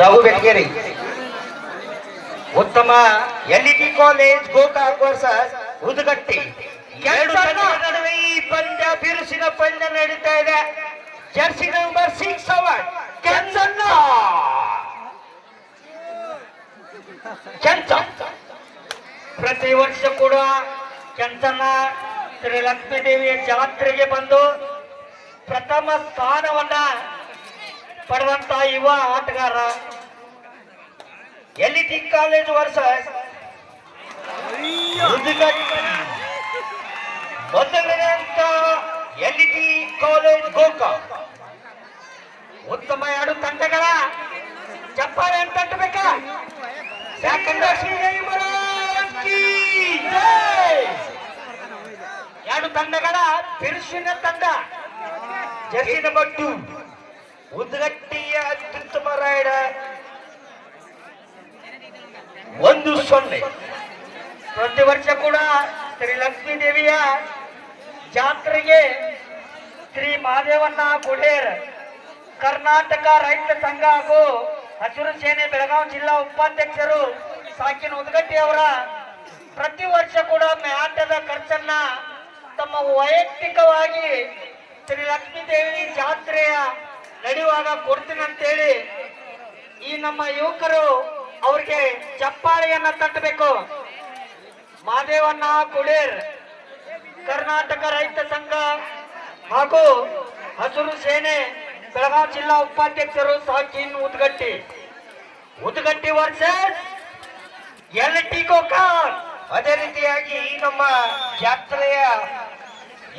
ರಘು ಬೆಕ್ಕೇರಿ. ಉತ್ತಮ L T college Gokak versus Udagatti ಎರಡು ನಡುವೆ ಈ ಪಂದ್ಯ ಬಿರುಸಿನ ಪಂದ್ಯ ನಡೀತಾ ಇದೆ. Jersey number six Kenchanna Kencha. ಪ್ರತಿ ವರ್ಷ ಕೂಡ ಕೆಂಚನ್ನ ಶ್ರೀ ಲಕ್ಷ್ಮೀ ದೇವಿಯ ಜಾತ್ರೆಗೆ ಬಂದು ಪ್ರಥಮ ಸ್ಥಾನವನ್ನ ಪಡೆದಂತ ಯುವ ಆಟಗಾರ ಎಲ್ ಟಿ ಕಾಲೇಜ್ ವರ್ಷ? ಮೊದಲನೆಯಂತ ಅಂತ ಎಲ್ ಟಿ ಕಾಲೇಜ್ ಗೋಕ? ಉತ್ತಮ ಎರಡು ತಂಡಗಳ ಚಪ್ಪಾಳೆ ಅಂತ ಅಂಟಬೇಕಾ? ಯಾಕಂದ್ರೆ. ಎರಡು ತಂಡಗಳ ಬಿರುಸಿನ ತಂಡ. ಜರ್ಸಿ ನಂಬರ್ ಟೂ ಉದ್ಗಟ್ಟಿಯ ರೈಡರ್ ಒಂದು ಸೊನ್ನೆ. ಪ್ರತಿ ವರ್ಷ ಕೂಡ ಶ್ರೀ ಲಕ್ಷ್ಮೀ ದೇವಿಯ ಜಾತ್ರೆಗೆ ಶ್ರೀ ಮಹಾದೇವಣ್ಣ ಗುಡೇರ್, ಕರ್ನಾಟಕ ರೈತ ಸಂಘ ಹಾಗೂ ಹಸಿರು ಸೇನೆ ಬೆಳಗಾವಿ ಜಿಲ್ಲಾ ಉಪಾಧ್ಯಕ್ಷರು ಸಾಕಿನ ಉದ್ಗಟ್ಟಿ ಅವರ ಪ್ರತಿ ವರ್ಷ ಕೂಡ ಮ್ಯಾಟದ ಖರ್ಚನ್ನ ತಮ್ಮ ವೈಯಕ್ತಿಕವಾಗಿ ಶ್ರೀ ಲಕ್ಷ್ಮೀ ದೇವಿ ಜಾತ್ರೆಯ ನಡೆಯುವಾಗ ಕೊಡ್ತೀನಂತೇಳಿ ಈ ನಮ್ಮ ಯುವಕರು ಅವ್ರಿಗೆ ಚಪ್ಪಾಳೆಯನ್ನ ತಟ್ಟಬೇಕು. ಮಾದೇವಣ್ಣ ಕುಡೇರ್ ಕರ್ನಾಟಕ ರೈತ ಸಂಘ ಹಾಗೂ ಹಸಿರು ಸೇನೆ ಬೆಳಗಾವಿ ಜಿಲ್ಲಾ ಉಪಾಧ್ಯಕ್ಷರು ಸಾಕಿನ್ ಉದ್ಗಟ್ಟಿ. ಉದ್ಗಟ್ಟಿ ವರ್ಷ ಎಲ್ ಟಿ ಗೋಕಾಕ್. ಅದೇ ರೀತಿಯಾಗಿ ಈ ನಮ್ಮ ಜಾತ್ರೆಯ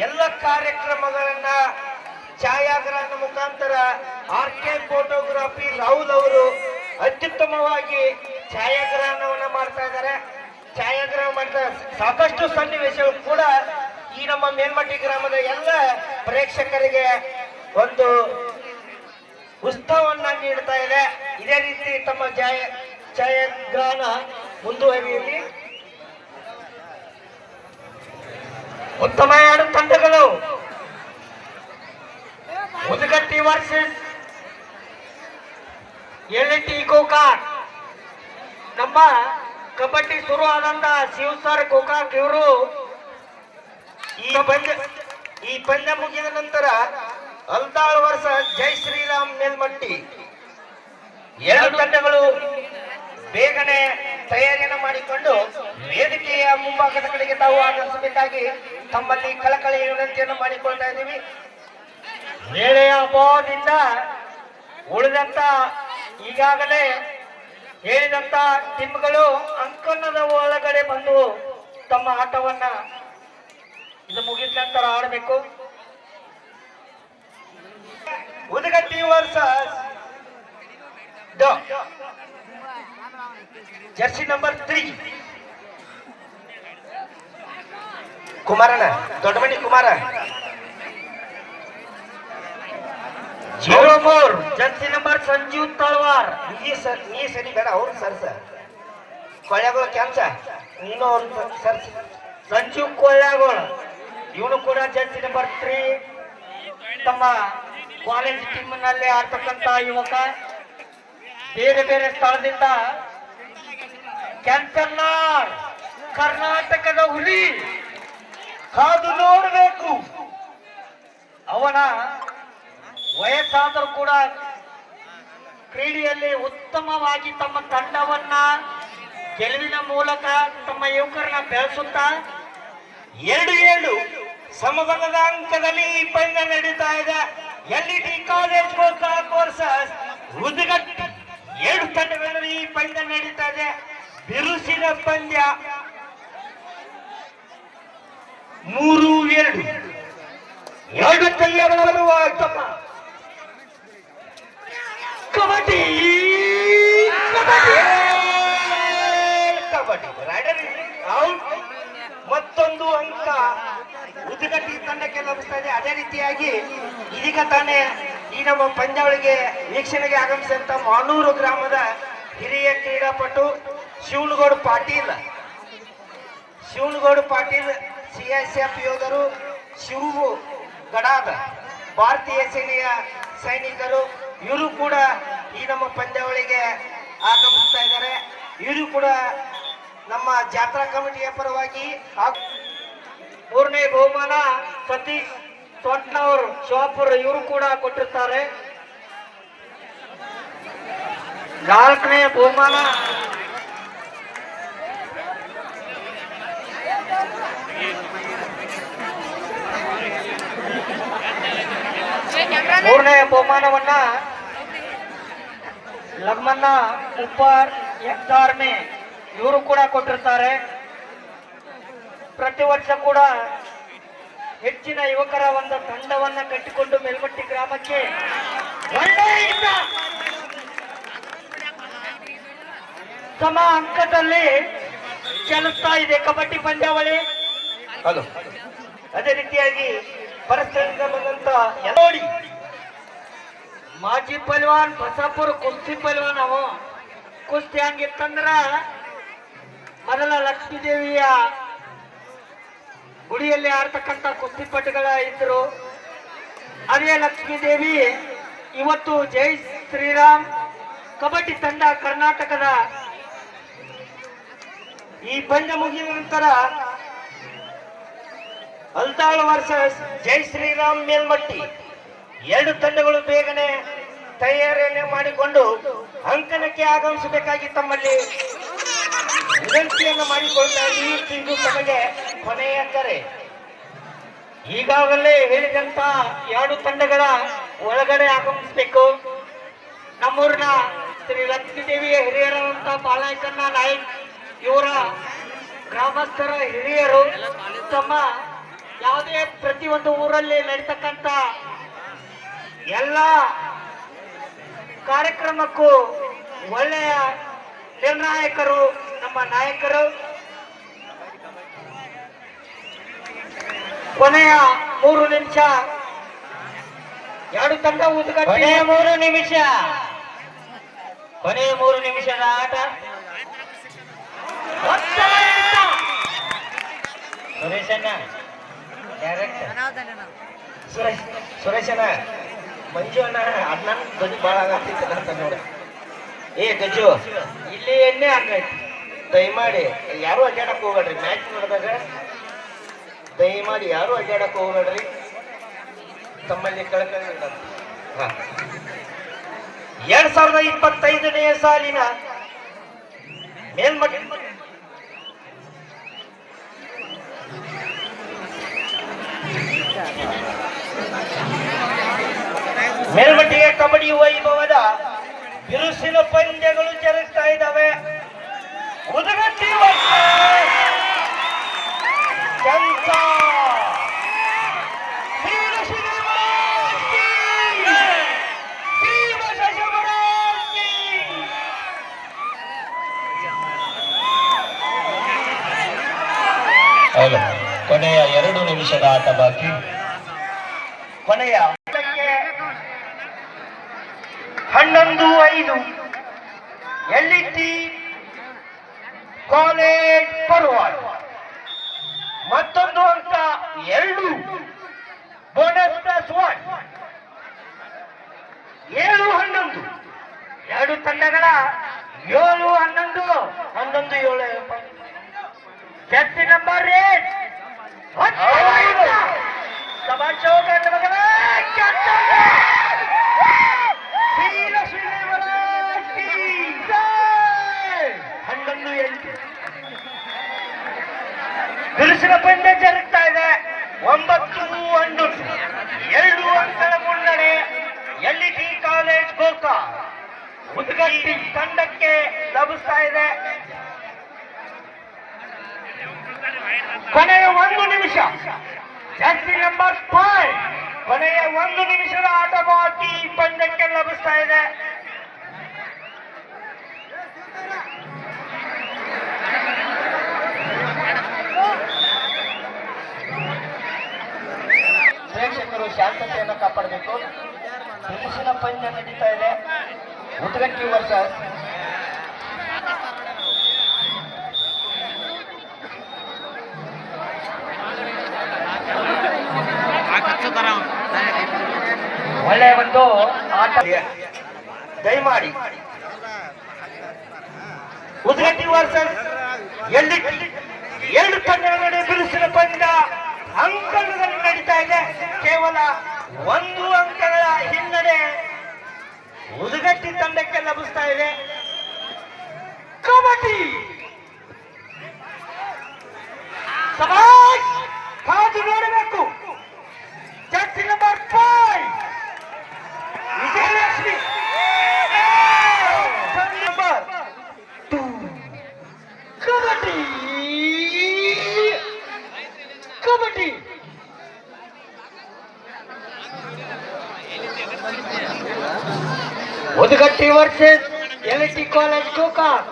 ಎಲ್ಲ ಕಾರ್ಯಕ್ರಮಗಳನ್ನ ಛಾಯಾಗ್ರಹಣ ಮುಖಾಂತರ ಆರ್ ಕೆ ಫೋಟೋಗ್ರಾಫಿ ರಾಹುಲ್ ಅವರು ಅತ್ಯುತ್ತಮವಾಗಿ ಛಾಯಾಗ್ರಹಣವನ್ನ ಮಾಡ್ತಾ ಇದ್ದಾರೆ. ಛಾಯಾಗ್ರಹ ಮಾಡ್ತಾ ಸಾಕಷ್ಟು ಸನ್ನಿವೇಶಗಳು ಕೂಡ ಈ ನಮ್ಮ ಮೇಲ್ಮಟ್ಟಿ ಗ್ರಾಮದ ಎಲ್ಲ ಪ್ರೇಕ್ಷಕರಿಗೆ ಒಂದು ಉತ್ಸವವನ್ನ ನೀಡ್ತಾ ಇದೆ. ಇದೇ ರೀತಿ ತಮ್ಮ ಛಾಯ ಛಾಯಾಗ್ರಹಣ ಮುಂದುವರಿಯಲಿ. ಉತ್ತಮ ಎರಡು ತಂಡಗಳು Udagatti versus L T Gokak. ನಮ್ಮ ಕಬಡ್ಡಿ ಶುರು ಆದಂತ ಶಿವ್ ಸರ್ ಗೋಕಾಕ್ ಇವರು ಈ ಪಂದ್ಯ ಈ ಪಂದ್ಯ ಮುಗಿದ ನಂತರ ಅಲ್ತಾಳು ವರ್ಷ ಜೈ ಶ್ರೀರಾಮ್ ಮೇಲ್ಮಟ್ಟಿ. ಎರಡು ತಂಡಗಳು ಬೇಗನೆ ತಯಾರಿಯನ್ನು ಮಾಡಿಕೊಂಡು ವೇದಿಕೆಯ ಮುಂಭಾಗದ ಕಡೆಗೆ ತಾವು ಆಗಮಿಸಬೇಕಾಗಿ ತಮ್ಮಲ್ಲಿ ಕಳಕಳಿ ವಿನಂತಿಯನ್ನು ಮಾಡಿಕೊಳ್ತಾ ಇದ್ದೀವಿ. ವೇಳೆಯ ಅಭಾವದಿಂದ ಉಳಿದಂತ ಈಗಾಗಲೇ ಹೇಳಿದಂತ ಟಿಮ್ಗಳು ಅಂಕಣದ ಒಳಗಡೆ ಬಂದು ತಮ್ಮ ಆಟವನ್ನ ಇದು ಮುಗಿದ ನಂತರ ಆಡಬೇಕು. ಉದಗಟ್ಟಿ ವರ್ಷ jersey number three. ಕುಮಾರನ Doddamani Kumar. Zero four jersey number Sanjeev Talawar. ನೀ ಸರ್ ನೀ ಸರಿ ಬೇಡ ಅವ್ರು ಸರ್ ಸರ್ ಕೊಳ್ಳೆಗಳು ಕ್ಯಾನ್ಸ ನೀನು ಅವ್ರು ಸರ್ ಸಂಜೀವ್ ಕೊಳ್ಳೆಗಳು ಇವನು ಕೂಡ ಜರ್ಸಿ ನಂಬರ್ ತ್ರೀ. ತಮ್ಮ ಕಾಲೇಜ್ ಟೀಮ್ನಲ್ಲಿ ಆಡ್ತಕ್ಕಂಥ ಯುವಕ. ಬೇರೆ ಬೇರೆ ಸ್ಥಳದಿಂದ ಕ್ಯಾನ್ಸರ್ನಾರ್ ಕರ್ನಾಟಕದ ಹುಲಿ. ಕಾದು ನೋಡಬೇಕು. ಅವನ ವಯಸ್ಸಾದರೂ ಕೂಡ ಕ್ರೀಡೆಯಲ್ಲಿ ಉತ್ತಮವಾಗಿ ತಮ್ಮ ತಂಡವನ್ನ ಗೆಲುವಿನ ಮೂಲಕ ತಮ್ಮ ಯುವಕರನ್ನ ಬೆಳೆಸುತ್ತಾ ಎರಡು ಏಳು ಸಮಬಲದ ಅಂಕದಲ್ಲಿ ಈ ಪಂದ್ಯ ನಡೀತಾ ಇದೆ. L T college versus Udgatti ಎರಡು ತಂಡಗಳಲ್ಲಿ ಈ ಪಂದ್ಯ ನಡೀತಾ ಇದೆ. ಬಿರುಸಿನ ಪಂದ್ಯ ಮೂರು ಎರಡು. ಎರಡು ತಂಡಗಳು ತಮ್ಮ ಕಬಡ್ಡಿ ಕಬಡ್ಡಿ ಕಬಡ್ಡಿ ರೈಡರ್ ಔಟ್ ಮತ್ತೊಂದು ಅಂಕ ಉದ್ಗಟ್ಟಿ ತಂಡಕ್ಕೆ ಲಭಿಸ್ತಾ ಇದೆ ಅದೇ ರೀತಿಯಾಗಿ ಇದೀಗ ತಾನೇ ಈ ನಮ್ಮ ಪಂದ್ಯಾವಳಿಗೆ ವೀಕ್ಷಣೆಗೆ ಆಗಮಿಸಿದಂತ ಮಾನೂರು ಗ್ರಾಮದ ಹಿರಿಯ ಕ್ರೀಡಾಪಟು ಶಿವನಗೌಡ ಪಾಟೀಲ್. ಶಿವನಗೌಡ ಪಾಟೀಲ್ ಸಿಎಸ್ಎಫ್ ಯೋಧರು, ಶಿವು ಗಡಾದ ಭಾರತೀಯ ಸೇನೆಯ ಸೈನಿಕರು, ಇವರು ಕೂಡ ಈ ನಮ್ಮ ಪಂದ್ಯಾವಳಿಗೆ ಆಗಮಿಸ್ತಾ ಇದ್ದಾರೆ. ಇವರು ಕೂಡ ನಮ್ಮ ಜಾತ್ರಾ ಕಮಿಟಿಯ ಪರವಾಗಿ ಮೂರನೇ ಬಹುಮಾನ ಸತೀಶ್ ಸೊಟ್ನವರು, ಶಿವಾಪುರ ಇವರು ಕೂಡ ಕೊಟ್ಟಿರ್ತಾರೆ. ನಾಲ್ಕನೇ ಬಹುಮಾನ. ಮೂರನೇ ಬಹುಮಾನವನ್ನ ಲಮ್ಮನ್ನ ಉಪ್ಪಾರ್ ಎಕ್ಸಾರ್ಮಿ ಇವರು ಕೂಡ ಕೊಟ್ಟಿರ್ತಾರೆ. ಪ್ರತಿ ವರ್ಷ ಕೂಡ ಹೆಚ್ಚಿನ ಯುವಕರ ಒಂದು ತಂಡವನ್ನ ಕಟ್ಟಿಕೊಂಡು ಮೇಲ್ಮಟ್ಟಿ ಗ್ರಾಮಕ್ಕೆ. ಸಮ ಅಂಕದಲ್ಲಿ ಚಲಿಸ್ತಾ ಇದೆ. ಕಬಡ್ಡಿ ಪಂದ್ಯಾವಳಿ. ಹಲೋ ಅದೇ ರೀತಿಯಾಗಿ ಪರಿಸ್ಥಿತಿಯಿಂದ ಬಂದಂತ ನೋಡಿ ಮಾಜಿ ಪಲ್ವಾನ್ ಬಸಾಪುರ ಕುಸ್ತಿ ಪಲ್ವಾನ್ ಅವ. ಕುಸ್ತಿ ಹಂಗಿತ್ತಂದ್ರ ಮೊದಲ ಲಕ್ಷ್ಮೀದೇವಿಯ ಗುಡಿಯಲ್ಲಿ ಆಡ್ತಕ್ಕಂಥ ಕುಸ್ತಿಪಟುಗಳ ಇದ್ರು. ಅದೇ ಲಕ್ಷ್ಮೀದೇವಿ ಇವತ್ತು ಜೈ ಶ್ರೀರಾಮ್. ಕಬಡ್ಡಿ ತಂಡ ಕರ್ನಾಟಕದ ಈ ಪಂದ್ಯ ಮುಗಿದ ನಂತರ ಅಲ್ತಾಳ್ ವರ್ಸಸ್ ಜೈ ಶ್ರೀರಾಮ್ ಮೇಲ್ಮಟ್ಟಿ ಎರಡು ತಂಡಗಳು ಬೇಗನೆ ತಯಾರಿಯನ್ನು ಮಾಡಿಕೊಂಡು ಅಂಕಣಕ್ಕೆ ಆಗಮಿಸಬೇಕಾಗಿ ತಮ್ಮಲ್ಲಿ ವಿನಂತಿಯನ್ನು ಮಾಡಿಕೊಳ್ತಾ ಇದು ತಮಗೆ ಕೊನೆಯ ಕರೆ. ಈಗಾಗಲೇ ಹೇಳಿದಂತ ಎರಡು ತಂಡಗಳ ಒಳಗಡೆ ಆಗಮಿಸಬೇಕು. ನಮ್ಮೂರಿನ ಶ್ರೀ ಲಕ್ಷ್ಮೀದೇವಿಯ ಹಿರಿಯರಾದಂತಹ ಬಾಲಾಯಕನ್ನ ನಾಯಕ್ ಇವರ ಗ್ರಾಮಸ್ಥರ ಹಿರಿಯರು ತಮ್ಮ ಯಾವುದೇ ಪ್ರತಿಯೊಂದು ಊರಲ್ಲಿ ನಡೀತಕ್ಕಂತ ಎಲ್ಲ ಕಾರ್ಯಕ್ರಮಕ್ಕೂ ಒಳ್ಳೆಯ ನಿರ್ಣಾಯಕರು ನಮ್ಮ ನಾಯಕರು. ಕೊನೆಯ ಮೂರು ನಿಮಿಷ. ಎರಡು ತಂಡ ಉದ್ಘಾಟನೆ ಮೂರು ನಿಮಿಷ. ಕೊನೆಯ ಮೂರು ನಿಮಿಷದ ಆಟ. ಸುರೇಶಣ್ಣ ಸುರೇಶ್ ಸುರೇಶನ ಮಂಜು ಅಣ್ಣ ಅಣ್ಣ ಗಜು ಭಾಳ ಆಗತ್ತಿತ್ತು ಅಂತ ನೋಡ. ಏ ಗಜು ಇಲ್ಲಿ ಎಣ್ಣೆ ಆಗೈತಿ ದಯಮಾಡಿ ಯಾರು ಅಡ್ಡಾಡಕ್ ಹೋಗ್ಬೇಡ್ರಿ. ಮ್ಯಾಚ್ ನೋಡಿದಾಗ ದಯಮಾಡಿ ಯಾರು ಅಡ್ಡಾಡಕ್ ಹೋಗ್ಬೇಡ್ರಿ. ತಮ್ಮಲ್ಲಿ ಕಳ್ಕಳಿ ಹಾಂ ಹಾ. ಎರಡ್ ಸಾವಿರದ ಇಪ್ಪತ್ತೈದನೇ ಸಾಲಿನ ಮೇಲ್ಮಟ್ಟ ಮೇಲ್ಮಟ್ಟಿಗೆ ಕಬಡ್ಡಿ ವೈಭವದ ಬಿರುಸಿನ ಪಂದ್ಯಗಳು ಜರುಗ್ತಾ ಇದ್ದಾವೆ. ಉದಗಟ್ಟಿ ಕೊನೆಯ ಎರಡು ನಿಮಿಷದ ಆಟ ಬಾಕಿ. ಕೊನೆಯ ಆಟಕ್ಕೆ ಹನ್ನೊಂದು ಐದು. ಎಲ್ಲಿಟ್ಟಿ ಕಾಲೇಜ್ ಪರ್ವಾಡ್ ಮತ್ತೊಂದು ಅಂಕ ಎರಡು. Bonus plus one. ಏಳು ಹನ್ನೊಂದು. ಎರಡು ತಂಡಗಳ ಏಳು ಹನ್ನೊಂದು. ಹನ್ನೊಂದು ಏಳು. ಜರ್ಸಿ ನಂಬರ್ ಏಟ್ ಹನ್ನೊಂದು ಎಂಟು ಬಿರುಸಿನ ಪಂದ್ಯ ಜರುಗ್ತಾ ಇದೆ ಒಂಬತ್ತು ಹನ್ನೊಂದು ಎರಡು ಅಂಕಗಳ ಮುನ್ನಡೆ ಎಲ್ಇಟಿ ಕಾಲೇಜ್ ಗೋಕ ಉದ್ಗಟ್ಟಿ ತಂಡಕ್ಕೆ ಲಭಿಸ್ತಾ ಇದೆ ಕೊನೆಯ ಒಂದು ನಿಮಿಷ. ಜಾಸ್ತಿ ನಂಬರ್ ಫೈವ್ ಕೊನೆಯ ಒಂದು ನಿಮಿಷದ ಆಟ ಬಾಕಿ ಪಂದ್ಯಕ್ಕೆ ಲಭಿಸ್ತಾ ಇದೆ. ಪ್ರೇಕ್ಷಕರು ಶಾಂತತೆಯನ್ನು ಕಾಪಾಡಬೇಕು. ಪಂದ್ಯ ನಡೀತಾ ಇದೆ. ಉತ್ತರಕ್ಕೆ ವರ್ಷ. ಒಳ್ಳೆಯ ಒಂದು ಆಟ. ದಯಮಾಡಿ. ಉದ್ಗಟ್ಟಿ ವರ್ಸಸ್ ಎಲ್ಲಿ ಎರಡು ತಂಡಗಳ ಬಿರುಸಿನ ಪಂದ್ಯ ಅಂಕಣದಲ್ಲಿ ನಡೀತಾ ಇದೆ. ಕೇವಲ ಒಂದು ಅಂಕಗಳ ಹಿನ್ನಡೆ ಉದುಗಟ್ಟಿ ತಂಡಕ್ಕೆ ಲಭಿಸ್ತಾ ಇದೆ. ಕಬಡ್ಡಿ. ಸಮಾಜ್ ಕಾದು ನೋಡಬೇಕು jersey number five Vijayalakshmi number two kabaddi kabaddi Udgatti versus L T college Gokak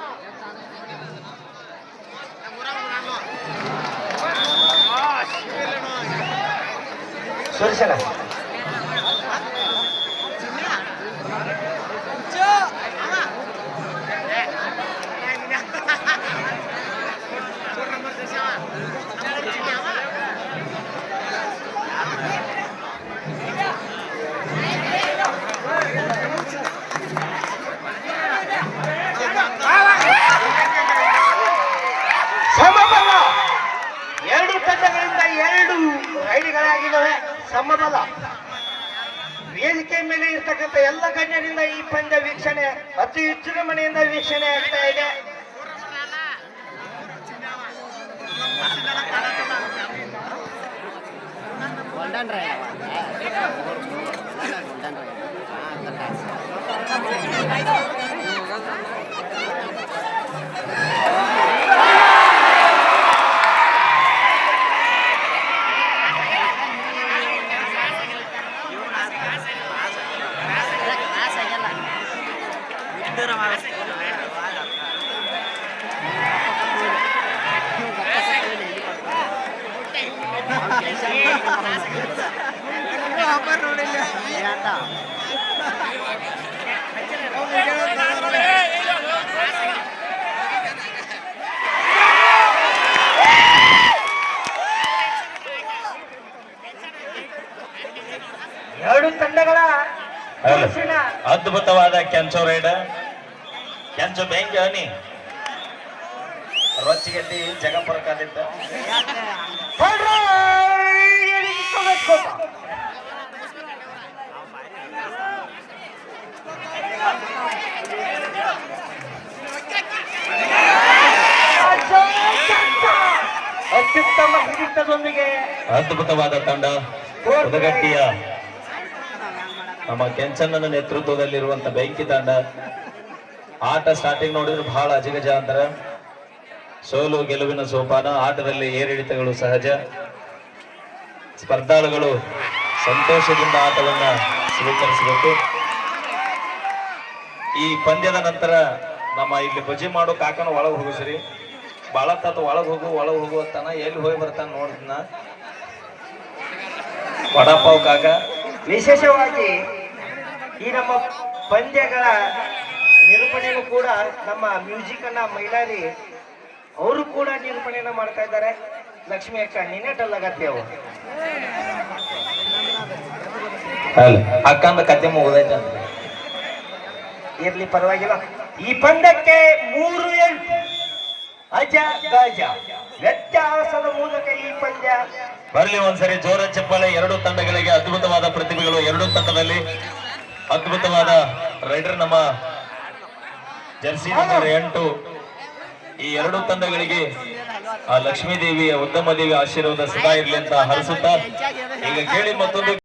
ಮೇಲೆ ಇರ್ತಕ್ಕಂಥ ಎಲ್ಲ ಗಣ್ಯರಿಂದ ಈ ಪಂದ್ಯ ವೀಕ್ಷಣೆ ಅತಿ ವಿಜೃಂಭಣೆಯಿಂದ ವೀಕ್ಷಣೆ ಆಗ್ತಾ ಇದೆ ಎರಡು ತಂಡಗಳ ಅದ್ಭುತವಾದ ಕೆಂಚೋ ರೈಡ್ ಕೆಂಚೋ ಬೆಂಕಿ ಹನಿ ರೊಚ್ಚಿಗೆಡ್ಡಿ ಜಗಪುರ ಕಾಲಿದ್ದ. ಅತ್ಯುತ್ತಮ ಅದ್ಭುತವಾದ ತಂಡ ಉದಗಟ್ಟಿಯ ನಮ್ಮ ಕೆಂಚಣ್ಣನ ನೇತೃತ್ವದಲ್ಲಿರುವಂತ ಬೆಂಕಿ ತಂಡ ಆಟ ಸ್ಟಾರ್ಟಿಂಗ್ ನೋಡಿದ್ರೆ ಬಹಳ ಅಜಗಜ ಅಂತಾರೆ. ಸೋಲು, ಗೆಲುವಿನ ಸೋಪಾನ, ಆಟದಲ್ಲಿ ಏರಿಳಿತಗಳು ಸಹಜ. ಸ್ಪರ್ಧಾಳುಗಳು ಸಂತೋಷದಿಂದ ಆಟವನ್ನ ಸ್ವೀಕರಿಸಬೇಕು. ಈ ಪಂದ್ಯದ ನಂತರ ನಮ್ಮ ಇಲ್ಲಿ ಭಜಿ ಮಾಡೋ ಕಾಕನ ಒಳಗೆ ಹೋಗಿಸ್ರಿ ಬಾಳ ತತ್ ಒಳಗೆ ಹೋಗು ಒಳಗೆ ಹೋಗು ಅಂತಾನ, ಎಲ್ಲಿ ಹೋಗಿ ಬರ್ತಾನ ನೋಡಿದ್ನ. ವಡಾಪಾವ್ ಕಾಕ. ವಿಶೇಷವಾಗಿ ಈ ನಮ್ಮ ಪಂದ್ಯಗಳ ನಿರೂಪಣೆಯನ್ನು ಕೂಡ ನಮ್ಮ ಮ್ಯೂಸಿಕ್ ಅನ್ನ ಮೈಲಾರಿ ಅವರು ಕೂಡ ನಿರೂಪಣೆಯನ್ನ ಮಾಡ್ತಾ ಇದ್ದಾರೆ. ಲಕ್ಷ್ಮಿ ಅಕ್ಕ ನಿನ್ನೆಟಲ್ಲಗತ್ತೆ ಅವು. ಅಲ್ಲ ಅಕ್ಕಂದ ಕತೆ ಮುಗ್ದೈತೆ. ಇರ್ಲಿ ಪರವಾಗಿಲ್ಲ. ಈ ಪಂದ್ಯಕ್ಕೆ ಮೂರು ಎಂಟು ಅಜ ಗಜ. ವ್ಯತ್ಯಾಸದ ಮೂಲಕ ಈ ಪಂದ್ಯ. ಬರಲಿ ಒಂದ್ಸರಿ ಜೋರ ಚಪ್ಪಾಳೆ. ಎರಡು ತಂಡಗಳಿಗೆ ಅದ್ಭುತವಾದ ಪ್ರತಿಭೆಗಳು. ಎರಡು ತಂಡದಲ್ಲಿ ಅದ್ಭುತವಾದ ರೈಡರ್ ನಮ್ಮ ಜರ್ಸಿ ನಂಬರ್ ಎಂಟು. ಈ ಎರಡು ತಂಡಗಳಿಗೆ ಆ ಲಕ್ಷ್ಮೀ ದೇವಿಯ ಉತ್ತಮ ದೇವಿ ಆಶೀರ್ವಾದ ಸದಾ ಇರಲಿ ಅಂತ ಹರಿಸುತ್ತಾ, ಈಗ ಕೇಳಿ ಮತ್ತೊಂದು